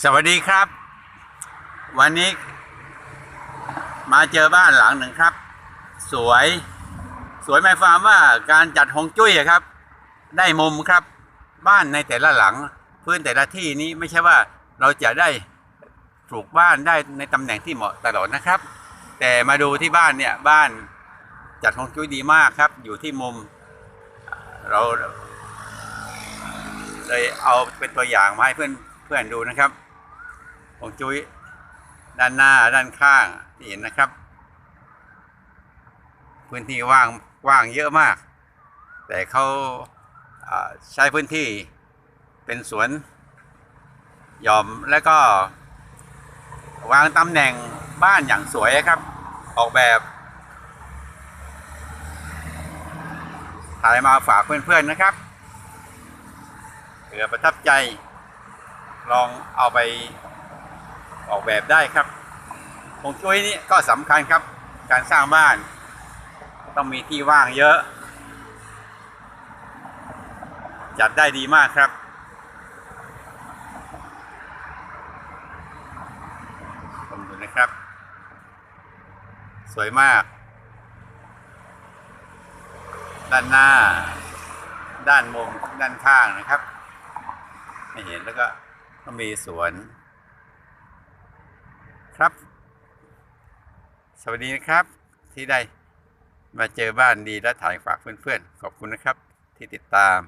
สวัสดีครับ วันนี้ มาเจอบ้านหลังหนึ่งครับ สวย สวยหมายความว่าการจัดฮวงจุ้ยครับ ได้มุมครับ บ้านในแต่ละหลัง พื้นแต่ละที่นี้ไม่ใช่ว่าเราจะได้ปลูกบ้านได้ในตำแหน่งที่เหมาะตลอดนะครับ แต่มาดูที่บ้านเนี่ยบ้านจัดฮวงจุ้ยดีมากครับ อยู่ที่มุม เราเลยเอาเป็นตัวอย่างมาให้เพื่อน พื่อนดูนะครับฮวงจุ้ยด้านหน้าด้านข้างที่เห็นนะครับ พื้นที่ว่างว่างเยอะมาก แต่เขาอ่าใช้พื้นที่เป็นสวนหย่อมแล้วก็ วางตำแหน่งบ้านอย่างสวยครับ ออกแบบถ่ายมาฝากเพื่อนๆนะครับเผื่อประทับใจ ลองเอาไปออกแบบได้ครับฮวงจุ้ยนี่ก็สำคัญครับ การสร้างบ้าน ต้องมีที่ว่างเยอะ จัดได้ดีมากครับชมดูนะครับ สวยมาก ด้านหน้า ด้านมุมด้านข้างนะครับไม่เห็นแล้วก็ ก็มีสวน ครับ สวัสดีนะครับ ที่ได้มาเจอบ้านดีและถ่ายฝากเพื่อนๆ ขอบคุณนะครับที่ติดตาม